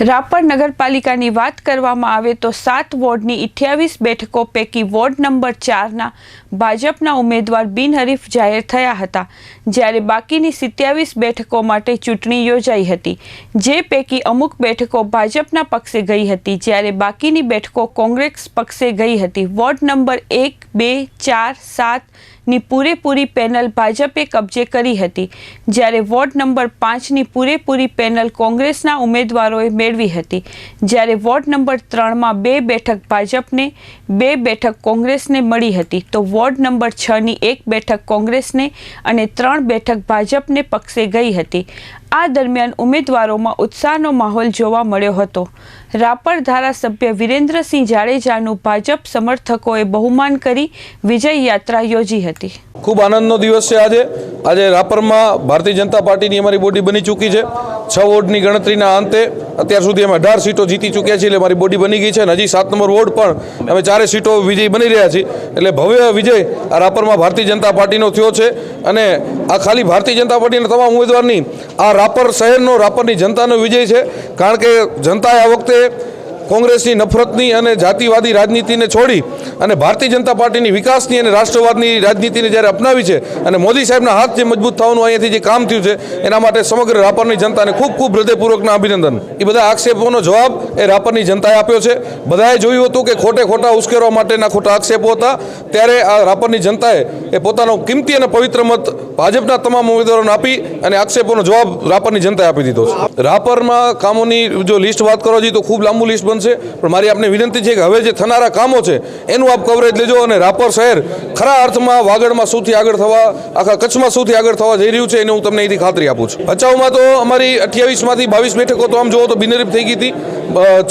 રાપર નગરપાલિકાની વાત કરવામાં આવે તો સાત વોર્ડની અઠ્યાવીસ બેઠકો પૈકી વોર્ડ નંબર ચારના ભાજપના ઉમેદવાર બિનહરીફ જાહેર થયા હતા, જ્યારે બાકીની સિત્યાવીસ બેઠકો માટે ચૂંટણી યોજાઈ હતી, જે પૈકી અમુક બેઠકો ભાજપના પક્ષે ગઈ હતી, જ્યારે બાકીની બેઠકો કોંગ્રેસ પક્ષે ગઈ હતી. વોર્ડ નંબર એક, બે, ચાર, સાત ની પૂરેપૂરી પેનલ ભાજપે કબજે કરી હતી, જ્યારે વોર્ડ નંબર પાંચની પૂરેપૂરી પેનલ કોંગ્રેસના ઉમેદવારોએ મેળવી હતી, જ્યારે વોર્ડ નંબર ત્રણમાં બે બેઠક ભાજપને, બે બેઠક કોંગ્રેસને મળી હતી, તો વોર્ડ નંબર છની એક બેઠક કોંગ્રેસને અને ત્રણ બેઠક ભાજપને પક્ષે ગઈ હતી. આ દરમિયાન ઉમેદવારોમાં ઉત્સાહનો માહોલ જોવા મળ્યો હતો. રાપર ધારાસભ્ય વિરેન્દ્રસિંહ જાડેજાનું ભાજપ સમર્થકોએ બહુમાન કરી વિજય યાત્રા યોજી હતી. ખૂબ આનંદનો દિવસ છે આજે. આજે રાપરમાં ભારતીય જનતા પાર્ટીની અમારી બોડી બની ચૂકી છે. છ વોર્ડની ગણતરીના અંતે અત્યાર સુધી અમે અઢાર સીટો જીતી ચૂક્યા છીએ એટલે મારી બોડી બની ગઈ છે અને હજી સાત નંબર વોર્ડ પણ અમે ચારે સીટો વિજય બની રહ્યા છીએ. એટલે ભવ્ય વિજય આ રાપરમાં ભારતીય જનતા પાર્ટીનો થયો છે અને આ ખાલી ભારતીય જનતા પાર્ટીના તમામ ઉમેદવારની આ રાપર શહેરનો રાપરની જનતાનો વિજય છે. કારણ કે જનતાએ આ વખતે કોંગ્રેસની નફરતની અને જાતિવાદી રાજનીતિને છોડી અને ભારતીય જનતા પાર્ટીની વિકાસની અને રાષ્ટ્રવાદની રાજનીતિને જ્યારે અપનાવી છે અને મોદી સાહેબના હાથ જે મજબૂત થવાનું અહીંયાથી જે કામ થયું છે, એના માટે સમગ્ર રાપરની જનતાને ખૂબ ખૂબ હૃદયપૂર્વકના અભિનંદન. એ બધા આક્ષેપોનો જવાબ એ રાપરની જનતાએ આપ્યો છે. બધાએ જોયું હતું કે ખોટે ખોટા ઉશ્કેરવા માટેના ખોટા આક્ષેપો હતા. ત્યારે આ રાપરની જનતાએ એ પોતાનો કિંમતી અને પવિત્ર મત ભાજપના તમામ ઉમેદવારોને આપી અને આક્ષેપોનો જવાબ રાપરની જનતાએ આપી દીધો છે. રાપરમાં કામોની જો લિસ્ટ વાત કરવા જઈએ તો ખૂબ લાંબુ લિસ્ટ બનશે પણ મારી આપને વિનંતી છે કે હવે જે થનારા કામો છે, એનું આપ કવરેજ લેજો અને રાપર શહેર ખરા અર્થમાં વાગડમાં સૌથી આગળ થવા, આખા કચ્છમાં સૌથી આગળ થવા જઈ રહ્યું છે એને હું તમને અહીંથી ખાતરી આપું છું. ભચાઉમાં તો અમારી અઠ્યાવીસમાંથી બાવીસ બેઠકો તો આમ જુઓ તો બિનરીફ થઈ ગઈ હતી.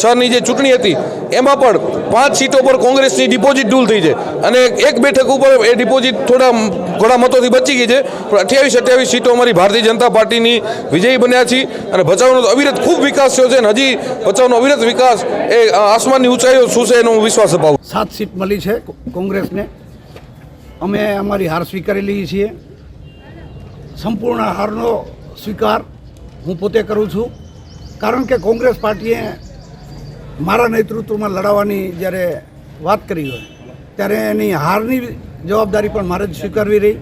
છની જે ચૂંટણી હતી, એમાં પણ પાંચ સીટો પર કોંગ્રેસની ડિપોઝિટ ડૂલ થઈ છે. અને એક બેઠક ઉપર એ ડિપોઝિટ થોડા ઘણા મતોથી બચી ગઈ છે. પણ અઠ્યાવીસ અઠ્યાવીસ સીટો અમારી ભારતીય જનતા પાર્ટીની વિજયી બન્યા છીએ. અને ભચાઉનો અવિરત ખૂબ વિકાસ થયો છે અને હજી ભચાઉનો અવિરત વિકાસ એ આસમાનની ઊંચાઈઓ છૂશે એનો હું વિશ્વાસ અપાવું. સાત સીટ મળી છે કોંગ્રેસને. અમે અમારી હાર સ્વીકારી લઈએ છીએ. સંપૂર્ણ હારનો સ્વીકાર હું પોતે કરું છું. કારણ કે કોંગ્રેસ પાર્ટીએ મારા નેતૃત્વમાં લડાવવાની જ્યારે વાત કરી હોય, ત્યારે એની હારની જવાબદારી પણ મારે જ સ્વીકારવી રહી.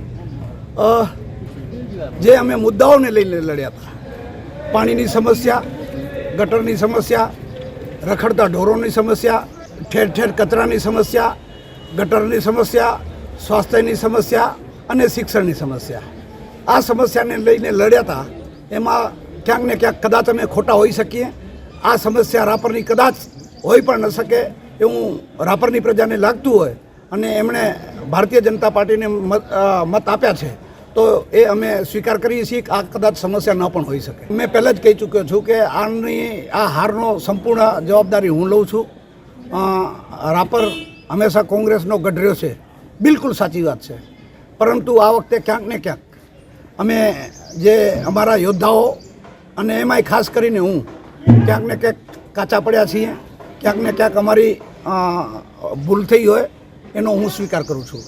જે અમે મુદ્દાઓને લઈને લડ્યા હતા, પાણીની સમસ્યા, ગટરની સમસ્યા રખડતા ઢોરોની સમસ્યા, ઠેર ઠેર કચરાની સમસ્યા, ગટરની સમસ્યા, સ્વાસ્થ્યની સમસ્યા અને શિક્ષણની સમસ્યા. આ સમસ્યાને લઈને લડ્યા હતા. એમાં ક્યાંક ને ક્યાંક કદાચ અમે ખોટા હોઈ શકીએ. આ સમસ્યા રાપરની કદાચ હોઈ પણ ન શકે એવું રાપરની પ્રજાને લાગતું હોય. અને એમણે ભારતીય જનતા પાર્ટીને મત આપ્યા છે. તો એ અમે સ્વીકાર કરીએ છીએ કે આ કદાચ સમસ્યા ન પણ હોઈ શકે. મેં પહેલાં જ કહી ચૂક્યો છું કે આની, આ હારનો સંપૂર્ણ જવાબદારી હું લઉં છું. રાપર હંમેશા કોંગ્રેસનો ગઢર્યો છે. બિલકુલ સાચી વાત છે. પરંતુ આ વખતે ક્યાંક ને ક્યાંક અમે જે અમારા યોદ્ધાઓ અને એમાંય ખાસ કરીને હું ક્યાંક ને ક્યાંક કાચા પડ્યા છીએ. ક્યાંક ને ક્યાંક અમારી ભૂલ થઈ હોય એનો હું સ્વીકાર કરું છું.